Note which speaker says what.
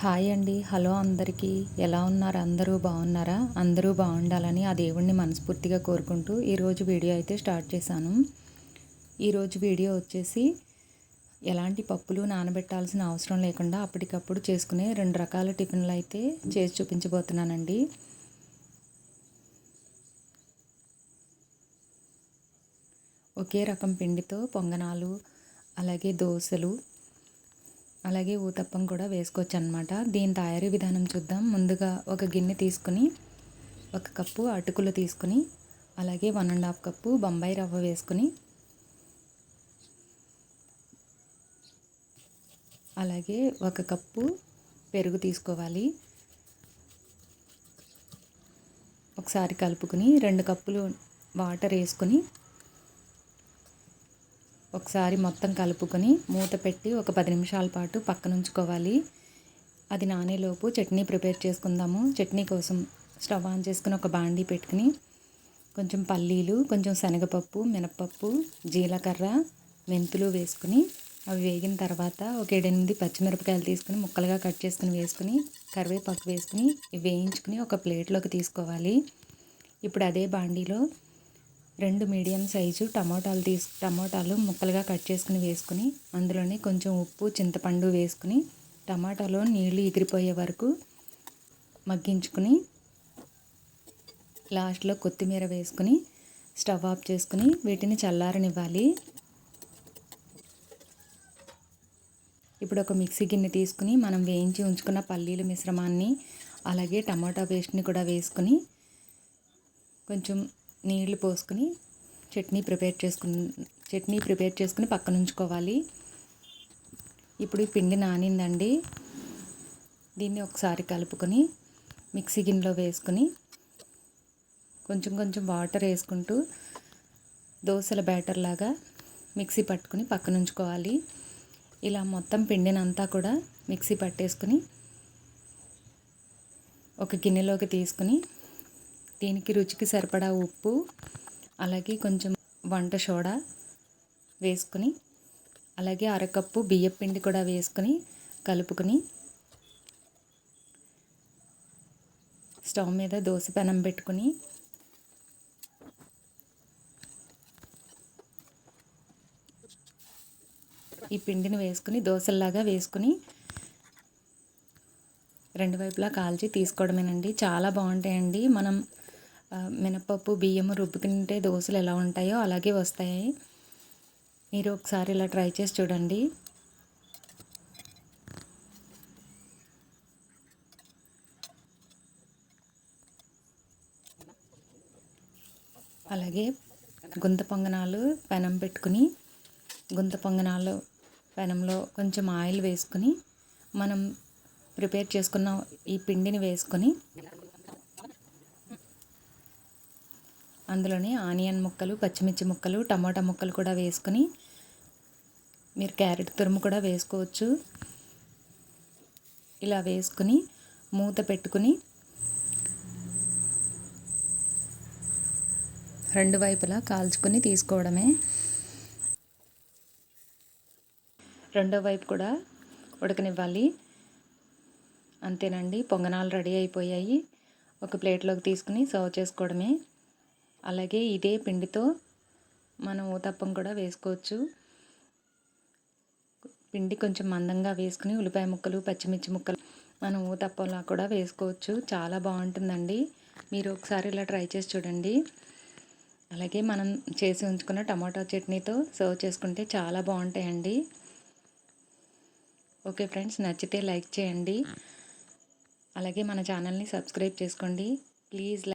Speaker 1: Hi అండి. Hello అందరికీ. ఎలా ఉన్నారు? అందరూ బాగున్నారా? అందరూ బాగుండాలని ఆ దేవుణ్ణి మనస్ఫూర్తిగా కోరుకుంటూ ఈరోజు వీడియో అయితే స్టార్ట్ చేశాను. ఈరోజు వీడియో వచ్చేసి ఎలాంటి పప్పులు నానబెట్టాల్సిన అవసరం లేకుండా అప్పటికప్పుడు చేసుకునే రెండు రకాల టిఫిన్లు అయితే చేసి చూపించబోతున్నానండి. ఒకే రకం పిండితో పొంగనాలు అలాగే దోశలు అలాగే ఊతప్పం కూడా వేసుకోవచ్చు అనమాట దీని తయారీ విధానం చూద్దాం. ముందుగా ఒక గిన్నె తీసుకుని ఒక కప్పు అటుకులు తీసుకుని అలాగే one and half cup Bombay రవ్వ వేసుకుని అలాగే ఒక కప్పు పెరుగు తీసుకోవాలి. ఒకసారి కలుపుకుని రెండు కప్పులు వాటర్ వేసుకొని ఒకసారి మొత్తం కలుపుకొని మూత పెట్టి ఒక పది నిమిషాల పాటు పక్కన ఉంచుకోవాలి. అది నానేలోపు చట్నీ ప్రిపేర్ చేసుకుందాము. చట్నీ కోసం స్టవ్ ఆన్ చేసుకుని ఒక బాండీ పెట్టుకుని కొంచెం పల్లీలు కొంచెం శనగపప్పు మినప్పప్పు జీలకర్ర మెంతులు వేసుకుని అవి వేగిన తర్వాత ఒక ఏడెనిమిది పచ్చిమిరపకాయలు తీసుకుని ముక్కలుగా కట్ చేసుకుని వేసుకుని కరివేపాకు వేసుకుని వేయించుకుని ఒక ప్లేట్లోకి తీసుకోవాలి. ఇప్పుడు అదే బాండీలో రెండు మీడియం సైజు టమోటాలు తీసు టమోటాలు ముక్కలుగా కట్ చేసుకుని వేసుకుని అందులోనే కొంచెం ఉప్పు చింతపండు వేసుకుని టమాటాలో నీళ్ళు ఎగిరిపోయే వరకు మగ్గించుకుని లాస్ట్లో కొత్తిమీర వేసుకుని స్టవ్ ఆఫ్ చేసుకుని వీటిని చల్లారనివ్వాలి. ఇప్పుడు ఒక మిక్సీ గిన్నె తీసుకుని మనం వేయించి ఉంచుకున్న పల్లీల మిశ్రమాన్ని అలాగే టమాటా పేస్ట్ని కూడా వేసుకుని కొంచెం నీళ్ళు పోసుకుని చట్నీ ప్రిపేర్ చేసుకుని చట్నీ ప్రిపేర్ చేసుకుని పక్కన ఉంచుకోవాలి ఇప్పుడు ఈ పిండి నానిందండి. దీన్ని ఒకసారి కలుపుకొని మిక్సీ గిన్నెలో వేసుకుని కొంచెం కొంచెం వాటర్ వేసుకుంటూ దోశల బ్యాటర్ లాగా మిక్సీ పట్టుకుని పక్కన ఉంచుకోవాలి ఇలా మొత్తం పిండినంతా కూడా మిక్సీ పట్టేసుకుని ఒక గిన్నెలోకి తీసుకుని దీనికి రుచికి సరిపడా ఉప్పు అలాగే కొంచెం వంట సోడా వేసుకుని అలాగే అరకప్పు బియ్యం పిండి కూడా వేసుకుని కలుపుకొని స్టవ్ మీద దోశ పెనం పెట్టుకుని ఈ పిండిని వేసుకుని దోశల్లాగా వేసుకుని రెండు వైపులా కాల్చి తీసుకోవడమేనండి. చాలా బాగుంటాయండి. మనం మినపప్పు బియ్యము రుబ్బుకుంటే దోశలు ఎలా ఉంటాయో అలాగే వస్తాయి. మీరు ఒకసారి ఇలా ట్రై చేసి చూడండి. అలాగే గుంత పొంగనాలు పెనం పెట్టుకుని గుంత పొంగనాలు పెనంలో కొంచెం ఆయిల్ వేసుకుని మనం ప్రిపేర్ చేసుకున్న ఈ పిండిని వేసుకొని అందులోనే ఆనియన్ ముక్కలు పచ్చిమిర్చి ముక్కలు టమాటా ముక్కలు కూడా వేసుకొని మీరు క్యారెట్ తురుము కూడా వేసుకోవచ్చు. ఇలా వేసుకుని మూత పెట్టుకుని రెండు వైపులా కాల్చుకొని తీసుకోవడమే. రెండో వైపు కూడా ఉడకనివ్వాలి. అంతేనండి పొంగనాలు రెడీ అయిపోయాయి. ఒక ప్లేట్లోకి తీసుకుని సర్వ్ చేసుకోవడమే. అలాగే ఇదే పిండితో మనం ఊతప్పం కూడా వేసుకోవచ్చు. పిండి కొంచెం మందంగా వేసుకుని ఉల్లిపాయ ముక్కలు పచ్చిమిర్చి ముక్కలు మనం ఊతప్పంలా కూడా వేసుకోవచ్చు. చాలా బాగుంటుందండి. మీరు ఒకసారి ఇలా ట్రై చేసి చూడండి. అలాగే మనం చేసి ఉంచుకున్న టమాటో చట్నీతో సర్వ్ చేసుకుంటే చాలా బాగుంటాయండి. ఓకే ఫ్రెండ్స్ నచ్చితే లైక్ చేయండి. అలాగే మన ఛానల్ని సబ్స్క్రైబ్ చేసుకోండి. ప్లీజ్